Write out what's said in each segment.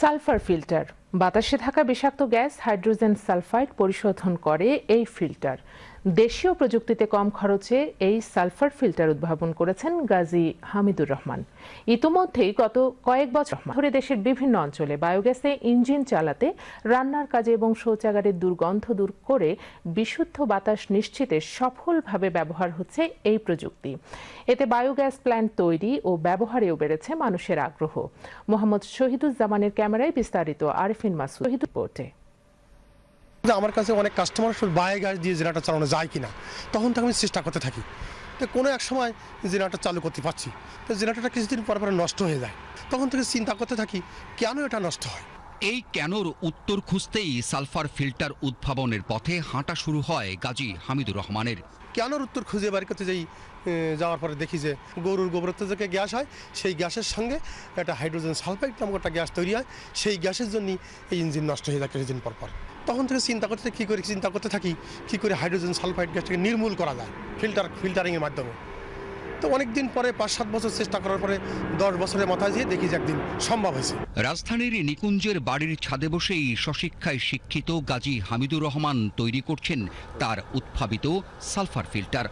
Sulphur filter. বাতাসে থাকা বিষাক্ত গ্যাস হাইড্রোজেন সালফাইড পরিশোধন করে এই ফিল্টার। দেশীয় প্রযুক্তিতে কম খরচে এই সালফার ফিল্টার উদ্ভাবন করেছেন গাজী হামিদুর রহমান। ইতোমধ্যেই গত কয়েক বছর ধরে দেশের বিভিন্ন অঞ্চলে বায়োগ্যাসে ইঞ্জিন চালাতে, রান্নার কাজে এবং শৌচাগারের দুর্গন্ধ দূর করে বিশুদ্ধ বাতাস নিশ্চিতে সফলভাবে ব্যবহার হচ্ছে এই প্রযুক্তি। এতে বায়োগ্যাস প্ল্যান্ট তৈরি ও ব্যবহারেও বেড়েছে মানুষের আগ্রহ। মোহাম্মদ শহীদুজ্জামানের ক্যামেরায় বিস্তারিত আরিফিন মাসুদ। রিপোর্টে। যে আমার কাছে অনেক কাস্টমার বায়ে গাছ দিয়ে জেনারেটর চালানো যায় কিনা তখন থেকে আমি চেষ্টা করতে থাকি। তো কোনো এক সময় জেনারেটর চালু করতে পারছি। তো জেনারেটরটা কিছুদিন পর পরে নষ্ট হয়ে যায়। তখন থেকে চিন্তা করতে থাকি কেন এটা নষ্ট হয়? এই কেনর উত্তর খুঁজতেই সালফার ফিল্টার উদ্ভাবনের পথে হাঁটা শুরু হয় গাজী হামিদুর রহমানের। কেনর উত্তর খুঁজে বাড়ি করতে যাই যাওয়ার পরে দেখি যে গরুর গোবর থেকে গ্যাস হয়, সেই গ্যাসের সঙ্গে একটা হাইড্রোজেন সালফাইড নামক একটা গ্যাস তৈরি হয়। সেই গ্যাসের জন্যই এই ইঞ্জিন নষ্ট হয়ে যায় কিছুদিন পর পর। তখন থেকে চিন্তা করতে কী করে, চিন্তা করতে থাকি, কী করে হাইড্রোজেন সালফাইড গ্যাসটাকে নির্মূল করা যায় ফিল্টার, ফিল্টারিংয়ের মাধ্যমে। তো অনেক দিন পরে পাঁচ সাত বছর চেষ্টা করার পরে দশ বছরের মাথায় যেয়ে দেখি যে একদিন সম্ভব হয়েছে। রাজধানীর নিকুঞ্জের বাড়ির ছাদে বসেই স্বশিক্ষায় শিক্ষিত গাজী হামিদুর রহমান তৈরি করছেন তার উদ্ভাবিত সালফার ফিল্টার।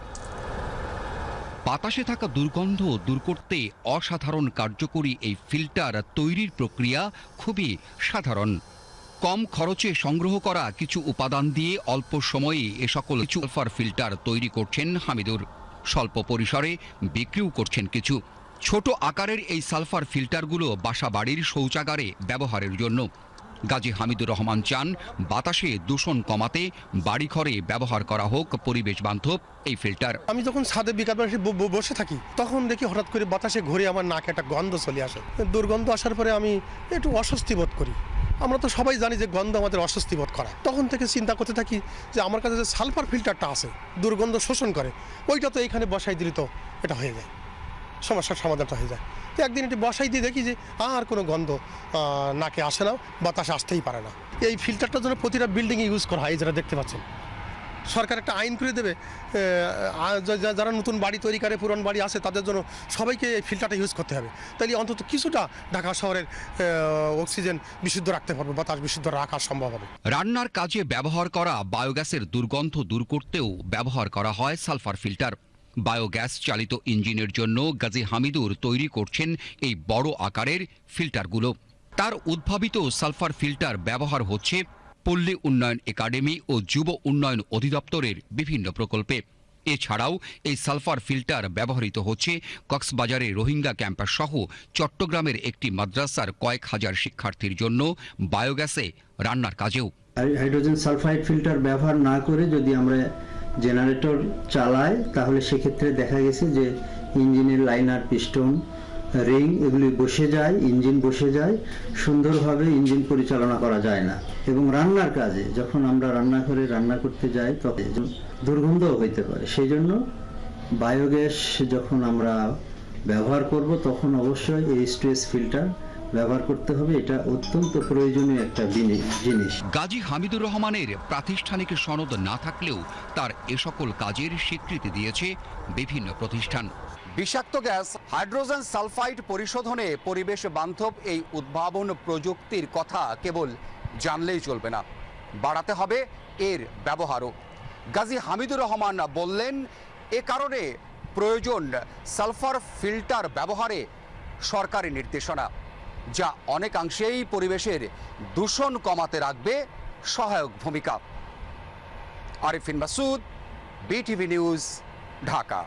বাতাসে থাকা দুর্গন্ধ দূর করতে অসাধারণ কার্যকরী এই ফিল্টার তৈরির প্রক্রিয়া খুবই সাধারণ। কম খরচে সংগ্রহ করা কিছু উপাদান দিয়ে অল্প সময়ে এ সকল সালফার ফিল্টার তৈরি করছেন হামিদুর। স্বল্প পরিসরে বিক্রিও করছেন কিছু। ছোট আকারের এই সালফার ফিল্টারগুলো বাসা বাড়ির শৌচাগারে ব্যবহারের জন্য। গাজী হামিদুর রহমান চান, বাতাসে দূষণ কমাতে, বাড়িঘরে ব্যবহার করা হোক পরিবেশ বান্ধব, এই ফিল্টার। আমি যখন ছাদে বিকালবেলা এসে ব- ব- বসে থাকি, তখন দেখি হঠাৎ করে বাতাসে ঘুরে আমার নাকে একটা গন্ধ চলে আসে। দুর্গন্ধ আসার পরে আমি একটু অস্বস্তি বোধ করি। আমরা তো সবাই জানি যে গন্ধ আমাদের অস্বস্তি বোধ করা তখন থেকে চিন্তা করতে থাকি যে আমার কাছে যে সালফার ফিল্টারটা আছে, দুর্গন্ধ শোষণ করে, ওইটা তো এইখানে বসাই দিলে তো এটা হয়ে যায়। সমস্যার সমাধানটা হয়ে যায়। তো একদিন এটি বসাই দিয়ে দেখি যে আর কোনো গন্ধ নাকে আসে না, বাতাসে আসতেই পারে না। এই ফিল্টারটার জন্য প্রতিটা বিল্ডিংয়ে ইউজ করা হয় যারা দেখতে পাচ্ছেন। সরকার একটা আইন করে দেবে যারা নতুন বাড়ি তৈরি করে, পুরনো বাড়ি আছে, তাদের জন্য সবাইকে এই ফিল্টারটা ইউজ করতে হবে। তাহলে অন্তত কিছুটা ঢাকা শহরের অক্সিজেন বিশুদ্ধ রাখতে পারবে, বাতাস বিশুদ্ধ রাখা সম্ভব হবে। রান্নার কাজে ব্যবহার করা বায়োগ্যাসের দুর্গন্ধ দূর করতেও ব্যবহার করা হয় সালফার ফিল্টার বায়োগ্যাস চালিত ইঞ্জিনের জন্য গাজী হামিদুর তৈরি করছেন এই বড় আকারের ফিল্টারগুলো। তার উদ্ভাবিত সালফার ফিল্টার ব্যবহার হচ্ছে পল্লী উন্নয়ন একাডেমি ও যুব উন্নয়ন অধিদপ্তরের বিভিন্ন প্রকল্পে। এছাড়াও এই সালফার ফিল্টার ব্যবহৃত হচ্ছে কক্সবাজারের রোহিঙ্গা ক্যাম্পাস সহ চট্টগ্রামের একটি মাদ্রাসার কয়েক হাজার শিক্ষার্থীর জন্য বায়োগ্যাসে রান্নার কাজেও। হাইড্রোজেন সালফাইড ফিল্টার ব্যবহার না করে যদি আমরা জেনারেটর চালায়, তাহলে সেক্ষেত্রে দেখা গেছে যে ইঞ্জিনের লাইনার পিস্টন, রিং এগুলি বসে যায়, ইঞ্জিন বসে যায়, সুন্দরভাবে ইঞ্জিন পরিচালনা করা যায় না। এবং রান্নার কাজে, যখন আমরা রান্নাঘরে রান্না করতে যাই, তখন দুর্গন্ধও হইতে পারে। সেই জন্য বায়োগ্যাস যখন আমরা ব্যবহার করব, তখন অবশ্যই এই স্ট্রেস ফিল্টার ব্যবহার করতে হবে এটা অত্যন্ত প্রয়োজনীয় একটা জিনিস গাজী হামিদুর রহমানের প্রাতিষ্ঠানিক সনদ না থাকলেও তার এ সকল কাজের স্বীকৃতি দিয়েছে বিভিন্ন প্রতিষ্ঠান। বিষাক্ত গ্যাস হাইড্রোজেন সালফাইড পরিশোধনে পরিবেশ বান্ধব এই উদ্ভাবন প্রযুক্তির কথা কেবল জানলেই চলবে না। বাড়াতে হবে এর ব্যবহারও। গাজী হামিদুর রহমান বললেন এ কারণে প্রয়োজন সালফার ফিল্টার ব্যবহারে সরকারি নির্দেশনা। যা অনেকাংশেই পরিবেশের দূষণ কমাতে রাখবে সহায়ক ভূমিকা। Arifin Masud BTV news Dhaka.